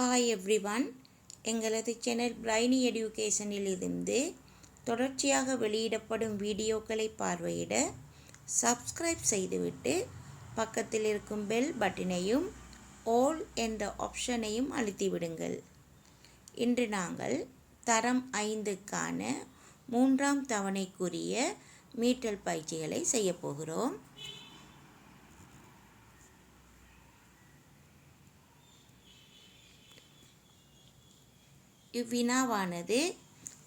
Hi everyone எங்களது channel brainy எடுகேஷனிலிருந்து தொடர்ச்சியாக வெளியிடப்படும் வீடியோக்களை பார்வையிட சப்ஸ்கிரைப் செய்துவிட்டு பக்கத்தில் இருக்கும் பெல் பட்டனையும் ஆல் என்ற ஆப்ஷனையும் அழுத்திவிடுங்கள். இன்று நாங்கள் தரம் ஐந்துக்கான மூன்றாம் தவணைக்குரிய மீட்டல் பயிற்சிகளை செய்யப் இவ்வினாவானது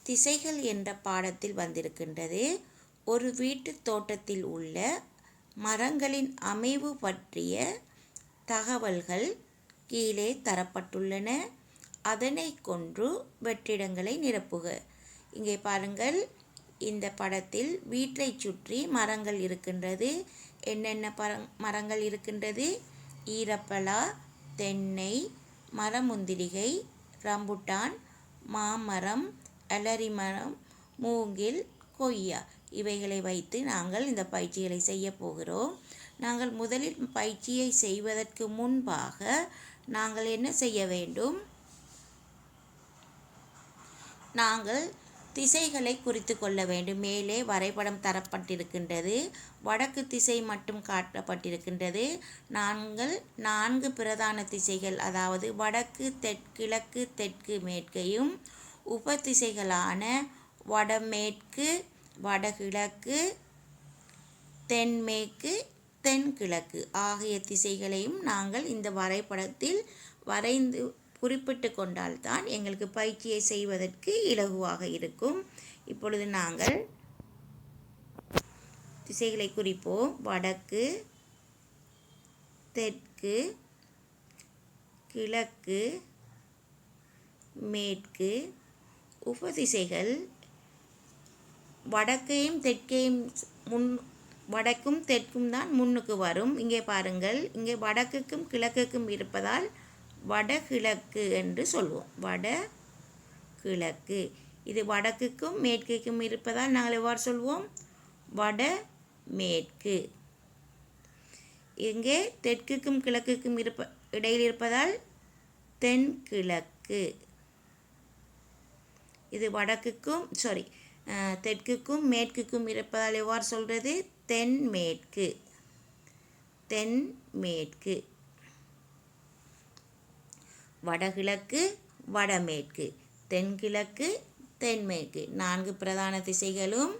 திசைகள் என்ற பாடத்தில் வந்திருக்கின்றது. ஒரு வீட்டுத் தோட்டத்தில் உள்ள மரங்களின் அமைவு பற்றிய தகவல்கள் கீழே தரப்பட்டுள்ளன. அதனை கொன்று வெற்றிடங்களை நிரப்புக. இங்கே பாருங்கள் இந்த படத்தில் வீட்டை சுற்றி மரங்கள் இருக்கின்றது. என்னென்ன பர மரங்கள் இருக்கின்றது? ஈரப்பலா தென்னை மரமுந்திரிகை ரம்புட்டான் மாமரம் அலரி மரம் மூங்கில் கொய்யா. இவைகளை வைத்து நாங்கள் இந்த பயிற்சிகளை செய்ய போகிறோம். நாங்கள் முதலில் பயிற்சியை செய்வதற்கு முன்பாக நாங்கள் என்ன செய்ய வேண்டும்? நாங்கள் திசைகளை குறித்து கொள்ள வேண்டும். மேலே வரைபடம் தரப்பட்டிருக்கின்றது. வடக்கு திசை மட்டும் காட்டப்பட்டிருக்கின்றது. நாங்கள் நான்கு பிரதான திசைகள் அதாவது வடக்கு தெற்கிழக்கு தெற்கு மேற்கையும் உப திசைகளான வடமேற்கு வடகிழக்கு தென்மேற்கு தென்கிழக்கு ஆகிய திசைகளையும் நாங்கள் இந்த வரைபடத்தில் வரைந்து குறிப்பிட்டு கொண்டால்தான் எங்களுக்கு பயிற்சியை செய்வதற்கு இலகுவாக இருக்கும். இப்பொழுது நாங்கள் திசைகளை குறிப்போம். வடக்கு தெற்கு கிழக்கு மேற்கு. உபதிசைகள் வடக்கையும் தெற்கையும் முன் வடக்கும் தெற்கும் தான் முன்னுக்கு வரும். இங்கே பாருங்கள். இங்கே வடக்குக்கும் கிழக்குக்கும் இருப்பதால் வடகிழக்கு என்று சொல்வோம். வட கிழக்கு இது வடக்குக்கும் மேற்குக்கும் இருப்பதால் நாங்கள் எவ்வாறு சொல்வோம்? வட மேற்கு இங்கே தெற்குக்கும் கிழக்குக்கும் இருப்ப இடையில் இருப்பதால் தென்கிழக்கு. இது வடக்குக்கும் சாரி தெற்குக்கும் மேற்குக்கும் இருப்பதால் எவ்வாறு சொல்கிறது தென்மேற்கு. தென்மேற்கு. வடகிழக்கு வடமேற்கு. தென்கிழக்கு தென்மேற்கு. நான்கு பிரதான திசைகளும்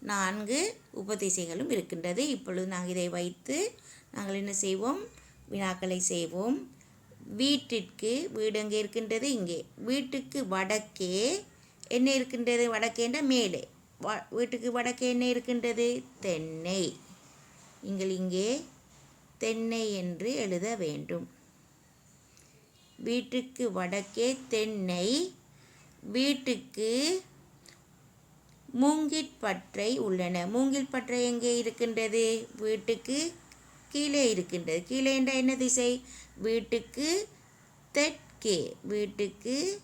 நான்கு உபதிசைகளும் இருக்கின்றது. இப்பொழுது நாங்கள் இதை வைத்து நாங்கள் என்ன செய்வோம்? வினாக்களை செய்வோம். வீட்டிற்கு வீடு எங்கே இருக்கின்றது? இங்கே. வீட்டுக்கு வடக்கே என்ன இருக்கின்றது? வடக்கேன்ற மேலே. வ வீட்டுக்கு வடக்கே என்ன இருக்கின்றது? தென்னை. நீங்கள் இங்கே தென்னை என்று எழுத வேண்டும். வீட்டுக்கு வடக்கே தென்னை வீட்டுக்கு மூங்கிற்பற்றை உள்ளன. மூங்கில்பற்றை எங்கே இருக்கின்றது? வீட்டுக்கு கீழே இருக்கின்றது. கீழே என்ற என்ன திசை? வீட்டுக்கு தெற்கே. வீட்டுக்கு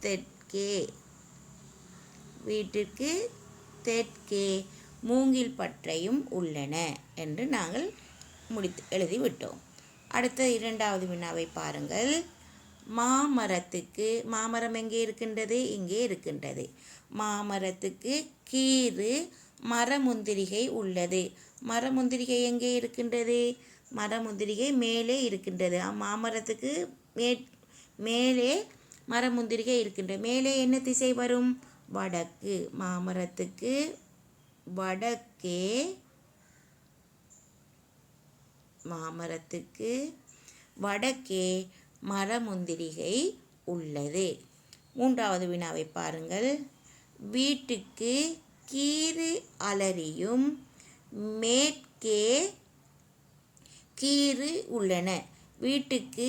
தெற்கே. வீட்டுக்கு தெற்கே. மூங்கில் பற்றையும் உள்ளன என்று நாங்கள் முடித்து எழுதிவிட்டோம். அடுத்த இரண்டாவது வினாவை பாருங்கள். மாமரத்துக்கு மாமரம் எங்கே இருக்கின்றது? இங்கே இருக்கின்றது. மாமரத்துக்கு கீறு மரமுந்திரிகை உள்ளது. மரமுந்திரிகை எங்கே இருக்கின்றது? மரமுந்திரிகை மேலே இருக்கின்றது. மாமரத்துக்கு மே மேலே மரமுந்திரிகை இருக்கின்றது. மேலே என்ன திசை வரும்? வடக்கு. மாமரத்துக்கு வடக்கே மாமரத்துக்கு வடக்கே மரமுந்திரிகை உள்ளது. மூன்றாவது வினாவை பாருங்கள். வீட்டுக்கு கீறு அலரியும் மேற்கே கீறு உள்ளன. வீட்டுக்கு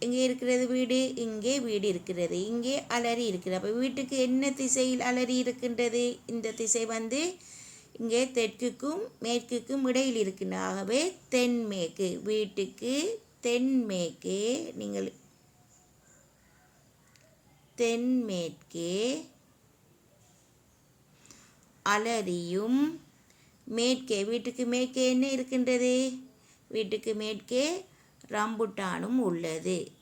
இங்கே இருக்கிறது வீடு? இங்கே வீடு இருக்கிறது. இங்கே அலறி இருக்கிறது. அப்போ வீட்டுக்கு என்ன திசையில் அலறி இருக்கின்றது? இந்த திசை வந்து இங்கே தெற்குக்கும் மேற்குக்கும் இடையில் இருக்கின்ற ஆகவே தென்மேற்கு வீட்டுக்கு தென்மேற்கே நீங்கள் தென்மேற்கே அலறியும் மேற்கே வீட்டுக்கு மேற்கே என்ன இருக்கின்றது? வீட்டுக்கு மேற்கே ரம்புட்டானும் உள்ளது.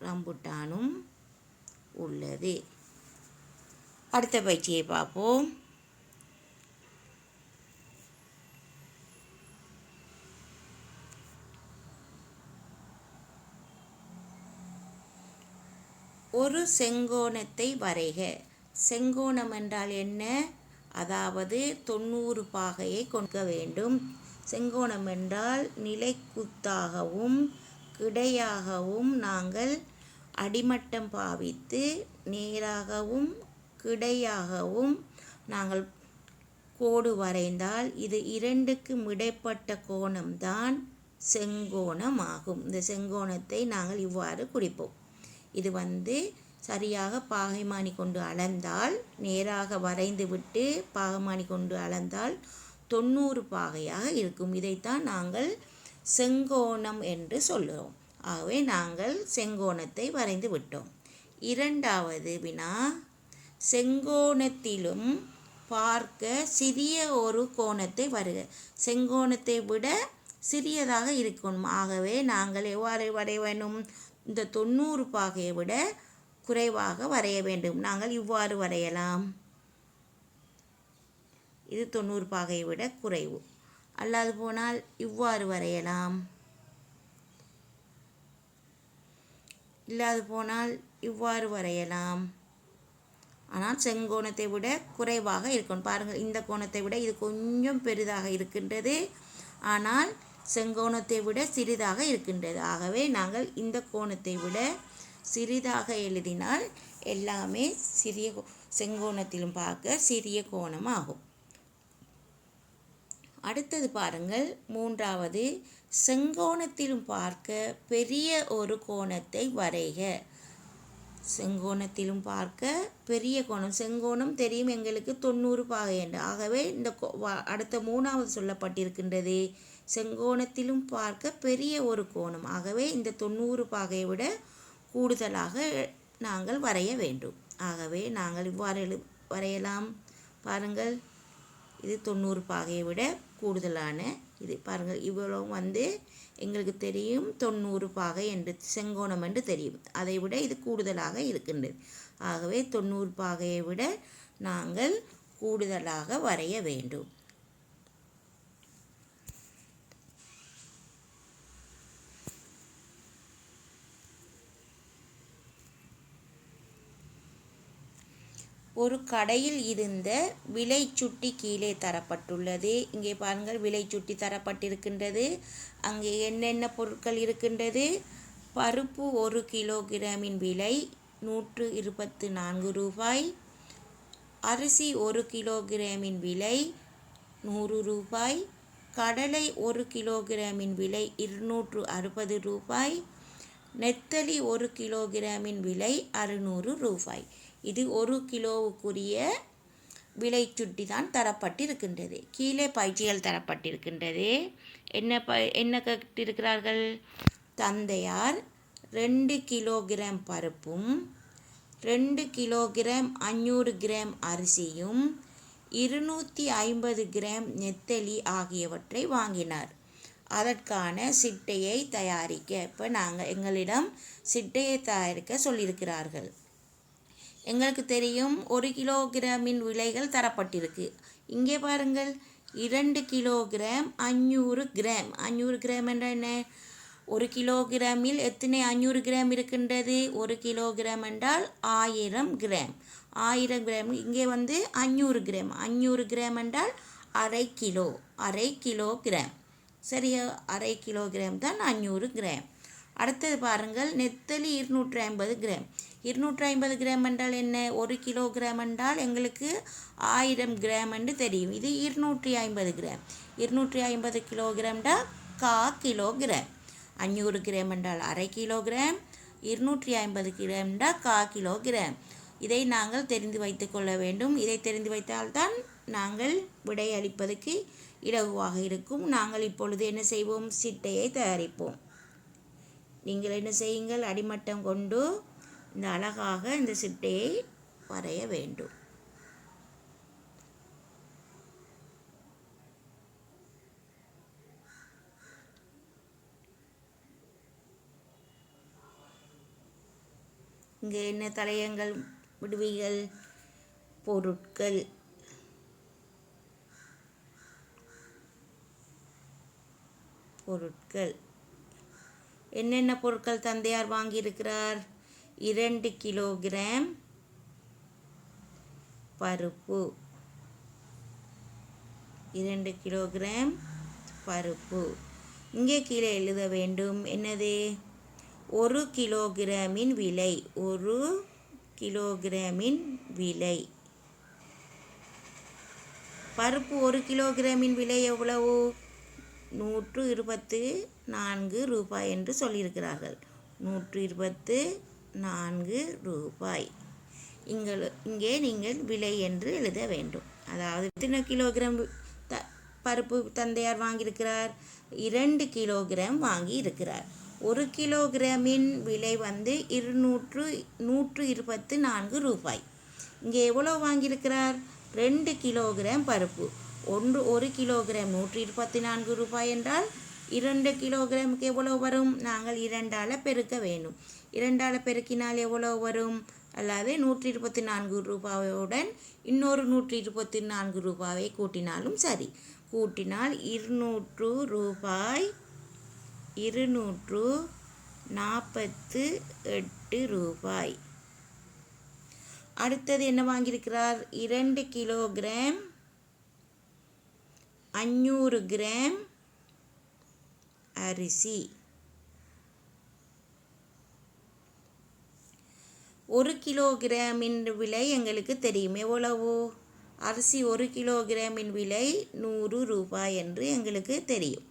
ரம்புட்டானும் உள்ளது. அடுத்த பயிற்சியை பார்ப்போம். ஒரு செங்கோணத்தை வரைக. செங்கோணம் என்றால் என்ன? அதாவது தொண்ணூறு பாகையை கொடுக்க வேண்டும். செங்கோணம் என்றால் நிலைக்குத்தாகவும் கிடையாகவும் நாங்கள் அடிமட்டம் பாவித்து நேராகவும் கிடையாகவும் நாங்கள் கோடு வரைந்தால் இது இரண்டுக்கு இடைப்பட்ட கோணம்தான் செங்கோணம் ஆகும். இந்த செங்கோணத்தை நாங்கள் இவ்வாறு குறிப்போம். இது வந்து சரியாக பாகைமானி கொண்டு அளந்தால் நேராக வரைந்து விட்டு பாகமானி கொண்டு அளந்தால் தொண்ணூறு பாகையாக இருக்கும். இதைத்தான் நாங்கள் செங்கோணம் என்று சொல்கிறோம். ஆகவே நாங்கள் செங்கோணத்தை வரைந்து விட்டோம். இரண்டாவது வினா செங்கோணத்திலும் பார்க்க சிறிய ஒரு கோணத்தை வருக. செங்கோணத்தை விட சிறியதாக இருக்கணும். ஆகவே நாங்கள் எவ்வாறு வரைய இந்த தொண்ணூறு பாகையை விட குறைவாக வரைய வேண்டும். நாங்கள் இவ்வாறு வரையலாம். இது தொண்ணூறு பாகையை விட குறைவு. அல்லாது போனால் இவ்வாறு வரையலாம். இல்லாது போனால் இவ்வாறு வரையலாம். ஆனால் செங்கோணத்தை விட குறைவாக இருக்கணும். பாருங்கள் இந்த கோணத்தை விட இது கொஞ்சம் பெரிதாக இருக்கின்றது. ஆனால் செங்கோணத்தை விட சிறிதாக இருக்கின்றது. ஆகவே நாங்கள் இந்த கோணத்தை விட சிறிதாக எழுதினால் எல்லாமே சிறிய கோ- செங்கோணத்திலும் பார்க்க சிறிய கோணம் ஆகும் அடுத்தது பாருங்கள். மூன்றாவது செங்கோணத்திலும் பார்க்க பெரிய ஒரு கோணத்தை வரைக. செங்கோணத்திலும் பார்க்க பெரிய கோணம். செங்கோணம் தெரியும் எங்களுக்கு தொண்ணூறு பாகை என்று ஆகவே இந்த கோ- அடுத்த மூணாவது சொல்லப்பட்டிருக்கின்றது. செங்கோணத்திலும் பார்க்க பெரிய ஒரு கோணம். ஆகவே இந்த தொண்ணூறு பாகையை விட கூடுதலாக நாங்கள் வரைய வேண்டும். ஆகவே நாங்கள் இவ்வாறு எழு வரையலாம். பாருங்கள். இது தொண்ணூறு பாகையை விட கூடுதலான இது. பாருங்கள். இவ்வளோ வந்து எங்களுக்கு தெரியும். தொண்ணூறு பாகை என்று செங்கோணம் என்று தெரியும். அதை விட இது கூடுதலாக இருக்கின்றது. ஆகவே தொண்ணூறு பாகையை விட நாங்கள் கூடுதலாக வரைய வேண்டும். ஒரு கடையில் இருந்த விலை சுட்டி கீழே தரப்பட்டுள்ளது. இங்கே பாருங்கள் விலை சுட்டி தரப்பட்டிருக்கின்றது. அங்கே என்னென்ன பொருட்கள் இருக்கின்றது? பருப்பு ஒரு கிலோகிராமின் விலை நூற்று இருபத்து நான்கு ரூபாய். அரிசி ஒரு கிலோகிராமின் விலை நூறு ரூபாய். கடலை ஒரு கிலோகிராமின் விலை இருநூற்று அறுபது ரூபாய். நெத்தலி ஒரு கிலோகிராமின் விலை அறுநூறு ரூபாய். இது ஒரு கிலோவுக்குரிய விலை சுட்டி தான் தரப்பட்டிருக்கின்றது. கீழே பயிற்சிகள் தரப்பட்டிருக்கின்றது. என்ன ப என்ன கேட்டிருக்கிறார்கள்? தந்தையார் ரெண்டு கிலோகிராம் பருப்பும் ரெண்டு கிலோகிராம் அஞ்சூறு கிராம் அரிசியும் இருநூற்றி ஐம்பது கிராம் நெத்தலி ஆகியவற்றை வாங்கினார். அதற்கான சிட்டையை தயாரிக்க இப்போ நாங்கள் எங்களிடம் சிட்டையை தயாரிக்க சொல்லியிருக்கிறார்கள். எங்களுக்கு தெரியும் ஒரு கிலோகிராமின் விலைகள் தரப்பட்டிருக்கு. இங்கே பாருங்கள் இரண்டு கிலோகிராம் அஞ்சூறு கிராம். அஞ்சூறு கிராம் என்ற என்ன? ஒரு கிலோகிராமில் எத்தனை அஞ்சூறு கிராம் இருக்கின்றது? ஒரு கிலோகிராம் என்றால் ஆயிரம் கிராம். ஆயிரம் கிராம். இங்கே வந்து அஞ்சூறு கிராம். அஞ்சூறு கிராம் என்றால் அரை கிலோ. அரை கிலோ கிராம். சரியா? அரை கிலோகிராம் தான் அஞ்சூறு கிராம். அடுத்தது பாருங்கள் நெத்தலி இருநூற்றி ஐம்பது கிராம். இருநூற்றி ஐம்பது கிராம் என்றால் என்ன? ஒரு கிலோகிராம் என்றால் எங்களுக்கு ஆயிரம் கிராம் என்று தெரியும். இது இருநூற்றி ஐம்பது கிராம். இருநூற்றி ஐம்பது கிலோகிராம்டா கா கிலோகிராம். அஞ்சூறு கிராம் என்றால் அரை கிலோகிராம். இருநூற்றி ஐம்பது கிராம்டா கா கிலோகிராம். இதை நாங்கள் தெரிந்து வைத்து கொள்ள வேண்டும். இதை தெரிந்து வைத்தால்தான் நாங்கள் விடை அளிப்பதற்கு இலகுவாக இருக்கும். நாங்கள் இப்பொழுது என்ன செய்வோம்? சிட்டையை தயாரிப்போம். நீங்கள் என்ன செய்யுங்கள்? அடிமட்டம் கொண்டு இந்த அழகாக இந்த சிட்டையை வரைய வேண்டும். இங்கே என்ன தலையங்கள் விடுவிகள் பொருட்கள்? பொருட்கள். என்னென்ன பொருட்கள் தந்தையார் வாங்கியிருக்கிறார்? இரண்டு கிலோகிராம் பருப்பு. இரண்டு கிலோகிராம் பருப்பு. இங்கே கீழே எழுத வேண்டும். என்னது? ஒரு கிலோகிராமின் விலை. ஒரு கிலோகிராமின் விலை. பருப்பு ஒரு கிலோகிராமின் விலை எவ்வளவு? நூற்று இருபத்து நான்கு ரூபாய் என்று சொல்லியிருக்கிறார்கள். நூற்று இருபத்து நான்கு ரூபாய். இங்கள் இங்கே நீங்கள் விலை என்று எழுத வேண்டும். அதாவது எத்தனை கிலோகிராம் த பருப்பு தந்தையார் வாங்கியிருக்கிறார். இரண்டு கிலோகிராம் வாங்கி இருக்கிறார் ஒரு கிலோகிராமின் விலை வந்து இருநூற்று நூற்று இருபத்து நான்கு ரூபாய். இங்கே எவ்வளோ வாங்கியிருக்கிறார்? ரெண்டு கிலோகிராம் பருப்பு. ஒன்று ஒரு கிலோகிராம் நூற்றி இருபத்தி நான்கு ரூபாய் என்றால் இரண்டு கிலோகிராமுக்கு எவ்வளோ வரும்? நாங்கள் இரண்டால் பெருக்க வேண்டும். இரண்டால் பெருக்கினால் எவ்வளோ வரும்? அல்லது நூற்றி இருபத்தி நான்கு ரூபாயுடன் இன்னொரு நூற்றி இருபத்தி நான்கு ரூபாயை கூட்டினாலும் சரி. கூட்டினால் இருநூற்று ரூபாய் இருநூற்று நாற்பத்து எட்டு ரூபாய். அடுத்தது என்ன வாங்கியிருக்கிறார்? இரண்டு கிலோகிராம் அஞ்சூறு கிராம் அரிசி. ஒரு கிலோகிராமின் விலை எங்களுக்கு தெரியும் எவ்வளவு? அரிசி ஒரு கிலோகிராமின் விலை நூறு ரூபாய் என்று எங்களுக்கு தெரியும்.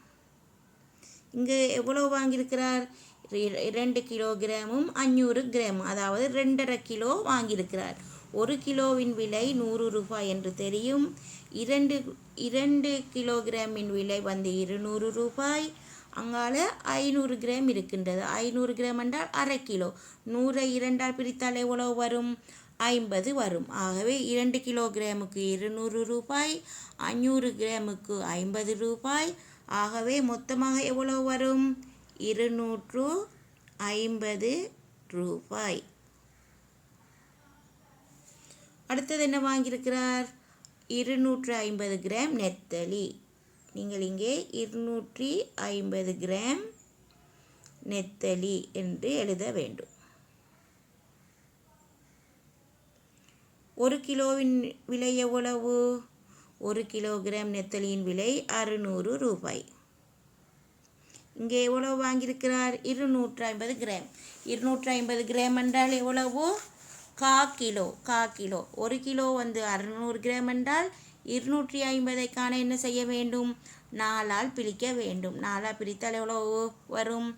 இங்கு எவ்வளோ வாங்கியிருக்கிறார்? இர- இரண்டு கிலோகிராமும் அஞ்சூறு கிராம் அதாவது ரெண்டரை கிலோ வாங்கியிருக்கிறார். ஒரு கிலோவின் விலை நூறு ரூபாய் என்று தெரியும். இரண்டு இரண்டு கிலோகிராமின் விலை வந்து இருநூறு ரூபாய். அங்கால ஐநூறு கிராம் இருக்கின்றது. ஐநூறு கிராம் என்றால் அரை கிலோ. நூறை இரண்டால் பிரித்தால் எவ்வளவு வரும்? ஐம்பது வரும். ஆகவே இரண்டு கிலோ கிராமுக்கு இருநூறு ரூபாய் அஞ்சூறு கிராமுக்கு ஐம்பது ரூபாய். ஆகவே மொத்தமாக எவ்வளவு வரும்? இருநூற்று ஐம்பது ரூபாய். அடுத்தது என்ன வாங்கியிருக்கிறார்? இருநூற்று ஐம்பது கிராம் நெத்தலி. நீங்கள் இங்கே இருநூற்றி ஐம்பது கிராம் நெத்தலி என்று எழுத வேண்டும். ஒரு கிலோவின் விலை எவ்வளவு? ஒரு கிலோகிராம் நெத்தலியின் விலை அறுநூறு ரூபாய். இங்கே எவ்வளவு வாங்கியிருக்கிறார்? இருநூற்று ஐம்பது கிராம். இருநூற்று ஐம்பது கிராம் என்றால் எவ்வளவு? கா கிலோ. கா கிலோ. ஒரு கிலோ வந்து அறுநூறு கிராம் என்றால் இருநூற்றி ஐம்பதை காண என்ன செய்ய வேண்டும்? நாலால் பிரிக்க வேண்டும். நாலால் பிரித்தால் எவ்வளோ வரும்?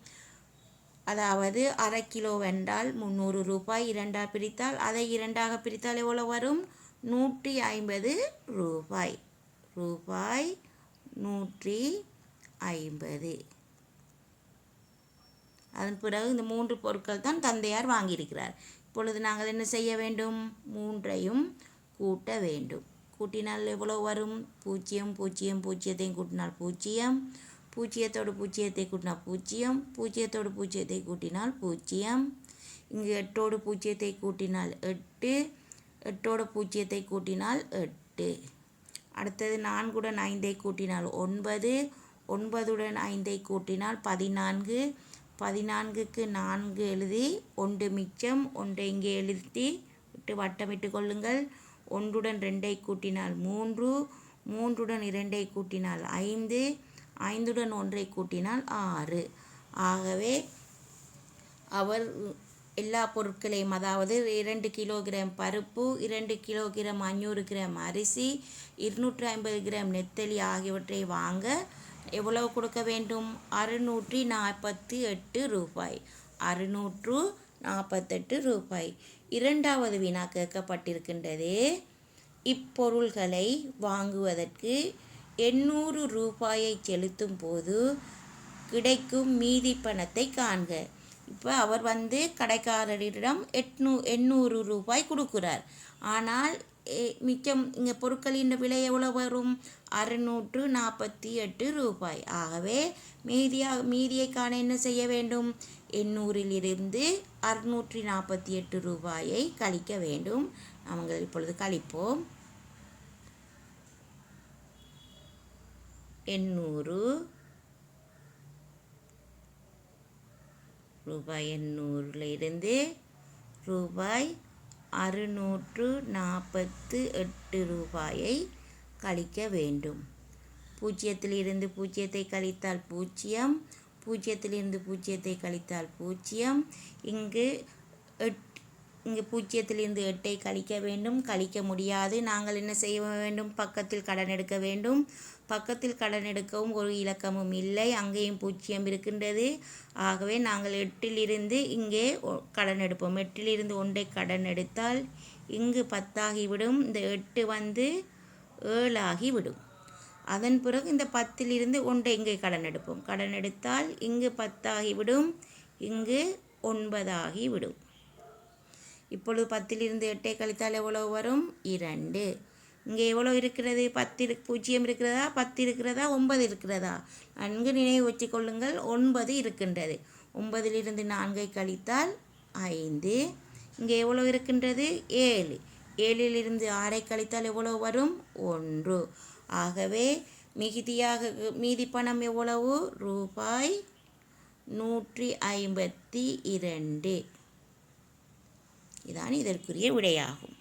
அதாவது அரை கிலோ வென்றால் முந்நூறு ரூபாய். இரண்டாக பிரித்தால் அதை இரண்டாக பிரித்தால் எவ்வளோ வரும்? நூற்றி ஐம்பது ரூபாய். ரூபாய் நூற்றி ஐம்பது. அதன் பிறகு இந்த மூன்று பொருட்கள் தான் தந்தையார் வாங்கியிருக்கிறார். இப்பொழுது நாங்கள் என்ன செய்ய வேண்டும்? மூன்றையும் கூட்ட வேண்டும். கூட்டினால் எவ்வளோ வரும்? பூஜ்ஜியம் பூஜ்ஜியம் பூஜ்ஜியத்தையும் கூட்டினால் பூஜ்ஜியம். பூஜ்ஜியத்தோடு பூஜ்ஜியத்தை கூட்டினால் பூஜ்ஜியம். பூஜ்ஜியத்தோடு பூஜ்ஜியத்தை கூட்டினால் பூஜ்ஜியம். இங்கே எட்டோடு பூஜ்ஜியத்தை கூட்டினால் எட்டு. எட்டோட பூஜ்ஜியத்தை கூட்டினால் எட்டு. அடுத்தது நான்குடன் ஐந்தை கூட்டினால் ஒன்பது. ஒன்பதுடன் ஐந்தை கூட்டினால் பதினான்கு. பதினான்குக்கு நான்கு எழுதி ஒன்று மிச்சம் ஒன்றை இங்கே எழுதி விட்டு வட்டமிட்டு கொள்ளுங்கள். ஒன்றுடன் ரெண்டை கூட்டினால் மூன்று மூன்றுடன் இரண்டை கூட்டினால் ஐந்து ஐந்துடன் ஒன்றை கூட்டினால் ஆறு. ஆகவே அவர் எல்லா பொருட்களையும் அதாவது இரண்டு கிலோகிராம் பருப்பு இரண்டு கிலோகிராம் அஞ்சூறு கிராம் அரிசி இருநூற்றி ஐம்பது கிராம் நெத்தலி ஆகியவற்றை வாங்க எவ்வளவு கொடுக்க வேண்டும்? அறுநூற்றி நாற்பத்தி எட்டு ரூபாய். அறுநூற்று நாற்பத்தெட்டு ரூபாய். இரண்டாவது வினா கேட்கப்பட்டிருக்கின்றது. இப்பொருள்களை வாங்குவதற்கு எண்ணூறு ரூபாயை செலுத்தும் போது கிடைக்கும் மீதி பணத்தை காண்க. இப்போ அவர் வந்து கடைக்காரரிடம் எட்நூ எண்ணூறு ரூபாய் கொடுக்குறார். ஆனால் மிச்சம் இங்கே பொருட்களின் விலை எவ்வளோ வரும்? அறுநூற்று நாற்பத்தி எட்டு ரூபாய். ஆகவே மீதியாக மீதியை காண என்ன செய்ய வேண்டும்? எண்ணூறிலிருந்து அறுநூற்றி நாற்பத்தி எட்டு ரூபாயை கழிக்க வேண்டும். நாங்கள் இப்பொழுது கழிப்போம். எண்ணூறு ரூபாய் எண்ணூறில் இருந்து ரூபாய் அறுநூற்று நாற்பத்து எட்டு ரூபாயை கழிக்க வேண்டும். பூஜ்ஜியத்திலிருந்து பூஜ்ஜியத்தை கழித்தால் பூஜ்ஜியம் பூஜ்ஜியத்திலிருந்து பூஜ்ஜியத்தை கழித்தால் பூஜ்ஜியம். இங்கு எட் இங்கு பூஜ்ஜியத்திலிருந்து எட்டை கழிக்க வேண்டும். கழிக்க முடியாது. நாங்கள் என்ன செய்ய வேண்டும்? பக்கத்தில் கடன் எடுக்க வேண்டும். பக்கத்தில் கடன் எடுக்கவும் ஒரு இலக்கமும் இல்லை. அங்கேயும் பூஜ்ஜியம் இருக்கின்றது. ஆகவே நாங்கள் எட்டிலிருந்து இங்கே கடன் எடுப்போம். எட்டிலிருந்து ஒன்றை கடன் எடுத்தால் இங்கு பத்தாகிவிடும். இந்த எட்டு வந்து ஏழாகிவிடும். அதன் பிறகு இந்த பத்திலிருந்து ஒன்றை இங்கே கடன் எடுப்போம். கடன் எடுத்தால் இங்கு பத்தாகிவிடும். இங்கு ஒன்பதாகிவிடும். இப்பொழுது பத்திலிருந்து எட்டை கழித்தால் எவ்வளவு வரும்? இரண்டு. இங்கே எவ்வளோ இருக்கிறது? பத்து பூஜ்ஜியம் இருக்கிறதா? பத்து இருக்கிறதா? ஒன்பது இருக்கிறதா? நன்கு நினைவு வச்சுக்கொள்ளுங்கள் ஒன்பது இருக்கின்றது. ஒன்பதிலிருந்து நான்கை கழித்தால் ஐந்து. இங்கே எவ்வளோ இருக்கின்றது? ஏழு. ஏழிலிருந்து ஆறை கழித்தால் எவ்வளோ வரும்? ஒன்று. ஆகவே மிகுதியாக மீதி பணம் எவ்வளவு? ரூபாய் நூற்றி ஐம்பத்தி இரண்டு. இதான் இதற்குரிய விடையாகும்.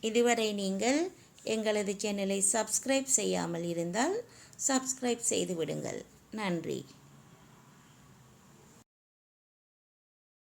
இதுவரை நீங்கள் எங்களது சேனலை சப்ஸ்கிரைப் செய்யாமல் இருந்தால் சப்ஸ்கிரைப் செய்து விடுங்கள். நன்றி.